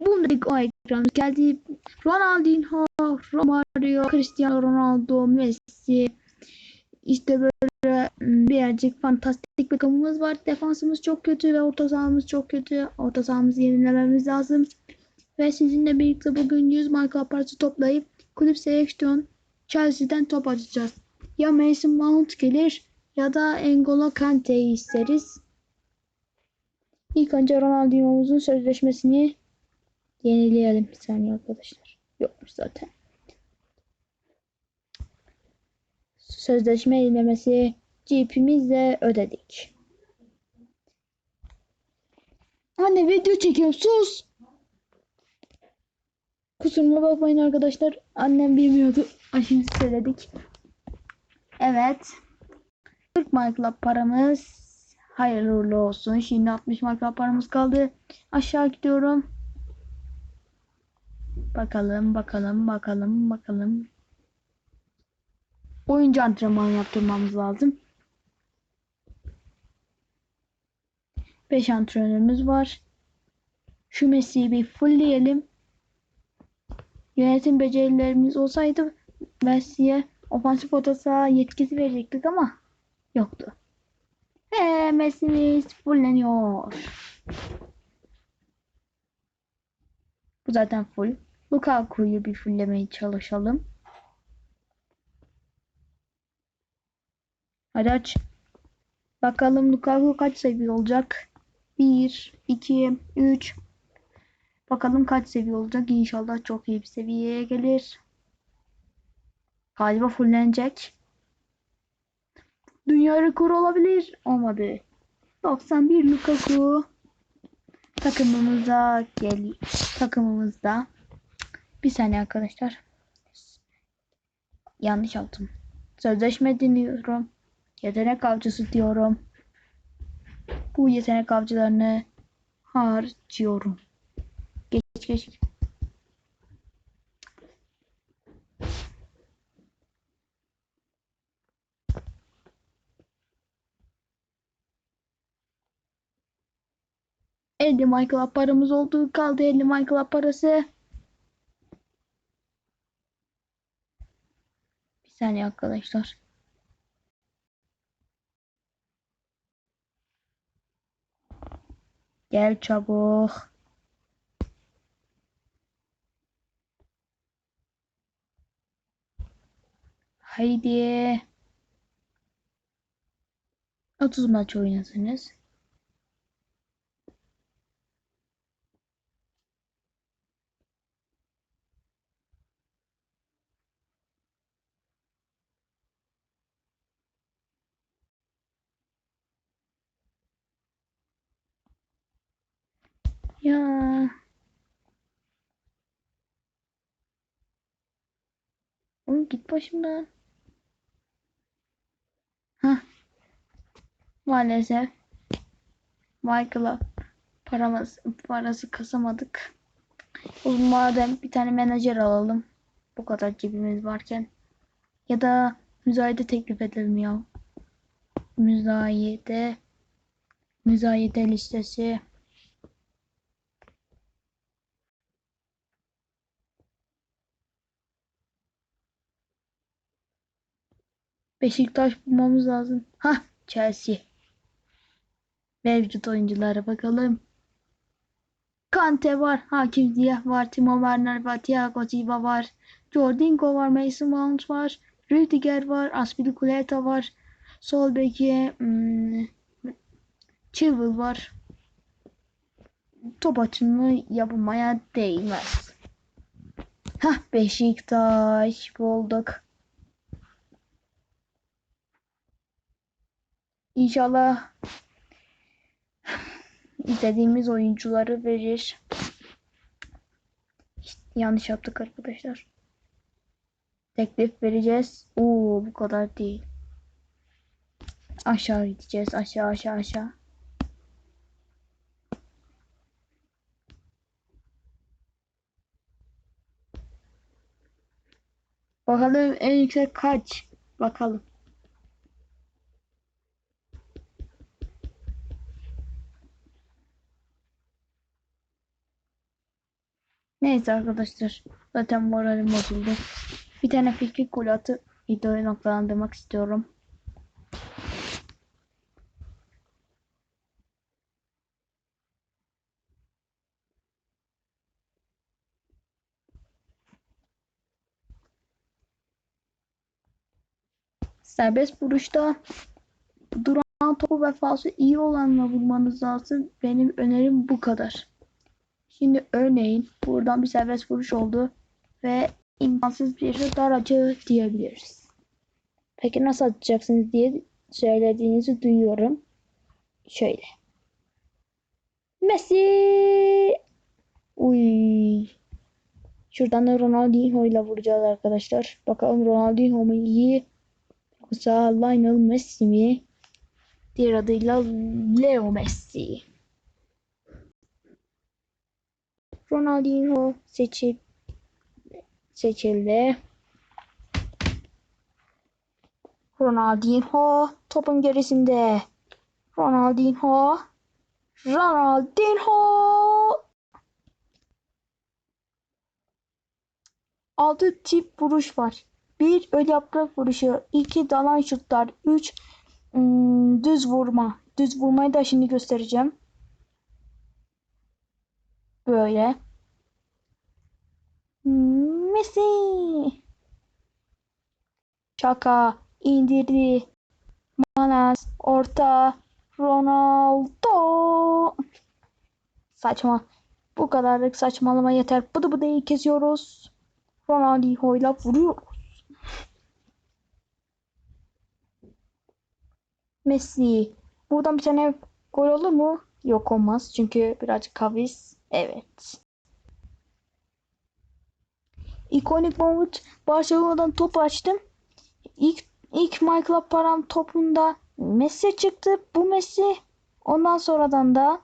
Bundaki o ekran geldi. Ronaldinho, Romario, Cristiano Ronaldo, Messi. İşte böyle mm, birazcık fantastik bir takımımız var. Defansımız çok kötü ve orta sahamız çok kötü. Orta sahamızı yenilememiz lazım. Ve sizinle birlikte bugün 100 marka parası toplayıp kulüp seleksiyon Chelsea'den top atacağız. Ya Mason Mount gelir ya da N'Golo Kante'yi isteriz. İlk önce Ronaldinho'muzun sözleşmesini yenileyelim bir saniye arkadaşlar. Yokmuş zaten. Sözleşme yenilemesi GP'mizle ödedik. Anne video çekiyorum sus. Kusuruma bakmayın arkadaşlar. Annem bilmiyordu. Şimdi söyledik. Evet. 40 markla paramız hayırlı olsun. Şimdi 60 markla paramız kaldı. Aşağı gidiyorum. Bakalım bakalım bakalım bakalım. Oyuncu antrenmanı yaptırmamız lazım. 5 antrenörümüz var. Şu Messi'yi bir fullleyelim. Yönetim becerilerimiz olsaydı Messi'ye ofansif orta saha yetkisi verecektik ama yoktu. Ve Messi'miz fulleniyor. Bu zaten full. Lukaku'yu bir fulllemeye çalışalım. Hadi aç. Bakalım Lukaku kaç seviye olacak? 1, 2, 3. Bakalım kaç seviye olacak. İnşallah çok iyi bir seviyeye gelir. Galiba fullenecek. Dünya rekoru olabilir. Olmadı. 91 Lukaku. Takımımıza gel. Takımımızda. Bir saniye arkadaşlar. Yanlış aldım. Sözleşme dinliyorum. Yetenek avcısı diyorum. Bu yetenek avcılarını harcıyorum. Geç geç. Elli Michael paramız olduğu kaldı 50 Michael parası. Saniye arkadaşlar. Gel çabuk. Haydi. 30 maç oynasınız. Ya. Oğlum git başımdan. Hah. Maalesef Michael'a paramız parası kasamadık. O madem bir tane menajer alalım. Bu kadar cebimiz varken. Ya da müzayede teklif edelim ya. Müzayede müzayede listesi. Beşiktaş bulmamız lazım. Ha, Chelsea. Mevcut oyunculara bakalım. Kante var, Hakim Ziyech var, Timo Werner var, Thiago Silva var, Jorginho var, Mason Mount var, Rüdiger var, Aspilicueta var, sol beki hmm, Chilwell var. Top açımı yapmaya değmez. Hah Beşiktaş bulduk. İnşallah istediğimiz oyuncuları verir. İşte yanlış yaptık arkadaşlar. Teklif vereceğiz. Oo bu kadar değil. Aşağı gideceğiz. Aşağı aşağı aşağı. Bakalım en yüksek kaç? Bakalım. Neyse arkadaşlar. Zaten moralim bozuldu. Bir tane fikri gol atıp videoyu noktalandırmak istiyorum. Serbest vuruşta duran topu ve falso iyi olanla vurmanız lazım. Benim önerim bu kadar. Şimdi örneğin buradan bir serbest vuruş oldu ve imkansız bir daracı diyebiliriz. Peki nasıl atacaksınız diye söylediğinizi duyuyorum. Şöyle. Messi! Uy. Şuradan da Ronaldinho ile vuracağız arkadaşlar. Bakalım Ronaldinho mu iyi yoksa Lionel Messi mi? Diğer adıyla Leo Messi. Ronaldinho seçil seçildi. Ronaldinho topun gerisinde. Ronaldinho. Ronaldinho. Altı tip vuruş var. Bir öl yaprak vuruşu, iki dalan şutlar, üç ım, düz vurma. Düz vurmayı da şimdi göstereceğim. Böyle. Messi. Şaka indirdi. Manas orta Ronaldo. Saçma. Bu kadarlık saçmalama yeter. Bıdı bıdıyı kesiyoruz. Ronaldinho ile vuruyoruz. Messi. Buradan bir tane gol olur mu? Yok olmaz. Çünkü birazcık kavis. Evet. İkonik moment Barcelona'dan top açtım. İlk ilk Michael Param topunda Messi çıktı. Bu Messi. Ondan sonradan da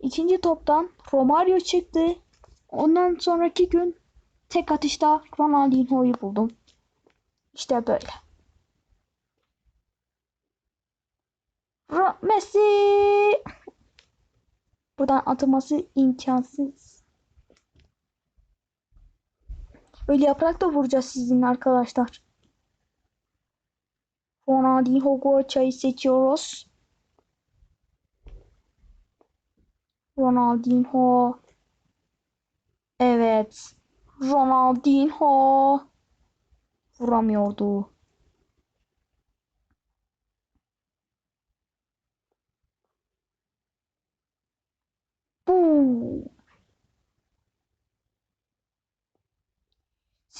ikinci toptan Romario çıktı. Ondan sonraki gün tek atışta Ronaldinho'yu buldum. İşte böyle. Messi. Buradan atılması imkansız. Öyle yaprak da vuracağız sizinle arkadaşlar. Ronaldinho Goça'yı seçiyoruz. Ronaldinho. Evet. Ronaldinho. Vuramıyordu.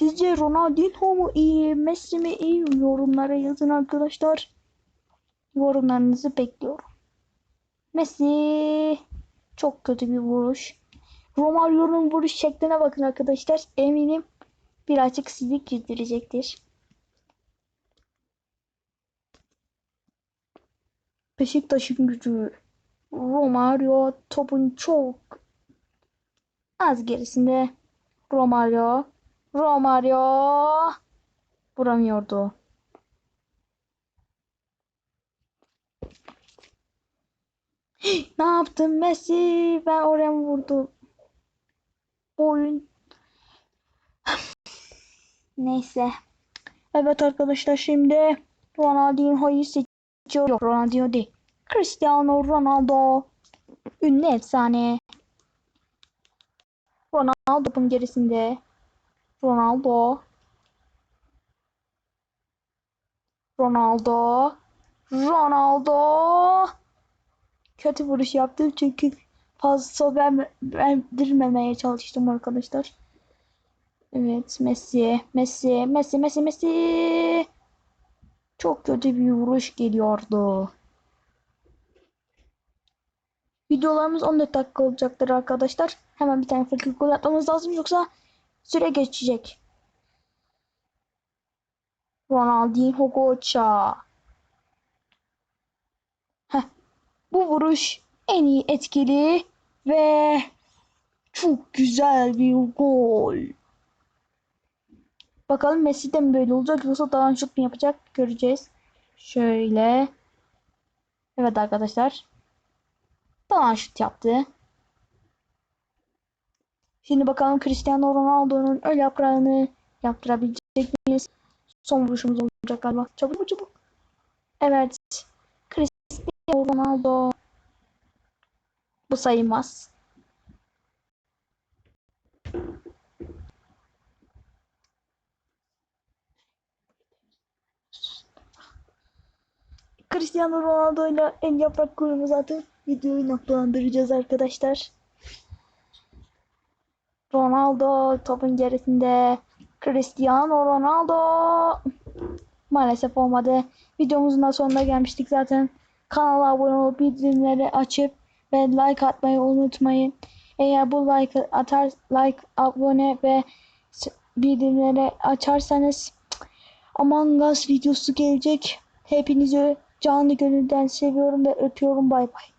Sizce Ronaldinho mu iyi, Messi mi iyi? Yorumlara yazın arkadaşlar. Yorumlarınızı bekliyorum. Messi çok kötü bir vuruş. Romario'nun vuruş şekline bakın arkadaşlar. Eminim birazcık sizi güldürecektir. Beşiktaş'ın gücü. Romario topun çok az gerisinde. Romario. Romario vuramıyordu. ne yaptın Messi? Ben oraya vurdum? Oyun. Neyse. Evet arkadaşlar şimdi Ronaldinho'yu seçiyor. Yok Ronaldinho değil. Cristiano Ronaldo. Ünlü efsane. Ronaldo'nun gerisinde. Ronaldo. Ronaldo. Ronaldo. Kötü vuruş yaptım çünkü fazla ben verdirmemeye çalıştım arkadaşlar. Evet Messi, Messi, Messi, Messi, Messi. Çok kötü bir vuruş geliyordu. Videolarımız 14 dakika olacaktır arkadaşlar. Hemen bir tane free gol atmamız lazım yoksa süre geçecek. Ronaldinho Goça. Heh. Bu vuruş en iyi etkili ve çok güzel bir gol. Bakalım Messi de böyle olacak yoksa daha şut mu yapacak göreceğiz. Şöyle. Evet arkadaşlar. Daha şut yaptı. Şimdi bakalım Cristiano Ronaldo'nun öl yaprağını yaptırabilecek miyiz? Son vuruşumuz olacak galiba. Çabuk çabuk. Evet. Cristiano Ronaldo. Bu sayılmaz. Cristiano Ronaldo ile en yaprak golümü zaten videoyu noktalandıracağız arkadaşlar. Ronaldo topun gerisinde. Cristiano Ronaldo. Maalesef olmadı. Videomuzun da sonuna gelmiştik zaten. Kanala abone olup bildirimleri açıp ve like atmayı unutmayın. Eğer bu like atar like abone ve bildirimleri açarsanız Among Us videosu gelecek. Hepinizi canlı gönülden seviyorum ve öpüyorum. Bay bay.